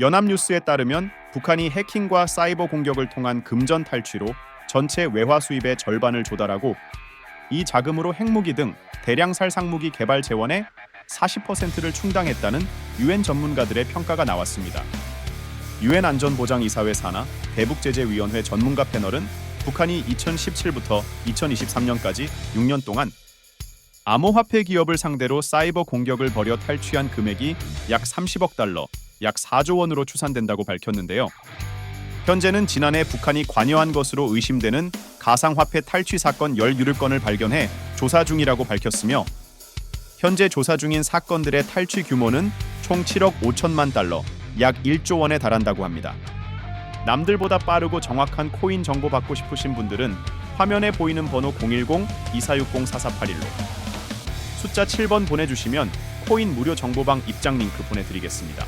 연합뉴스에 따르면 북한이 해킹과 사이버 공격을 통한 금전 탈취로 전체 외화 수입의 절반을 조달하고 이 자금으로 핵무기 등 대량 살 상무기 개발 재원의 40%를 충당했다는 유엔 전문가들의 평가가 나왔습니다. 유엔 안전보장이사회 산하 대북제재위원회 전문가 패널은 북한이 2017부터 2023년까지 6년 동안 암호화폐 기업을 상대로 사이버 공격을 벌여 탈취한 금액이 약 30억 달러, 약 4조 원으로 추산된다고 밝혔는데요. 현재는 지난해 북한이 관여한 것으로 의심되는 가상화폐 탈취 사건 10유를 발견해 조사 중이라고 밝혔으며 현재 조사 중인 사건들의 탈취 규모는 총 7억 5천만 달러, 약 1조 원에 달한다고 합니다. 남들보다 빠르고 정확한 코인 정보 받고 싶으신 분들은 화면에 보이는 번호 010-2460-4481로 숫자 7번 보내주시면 코인 무료 정보방 입장 링크 보내드리겠습니다.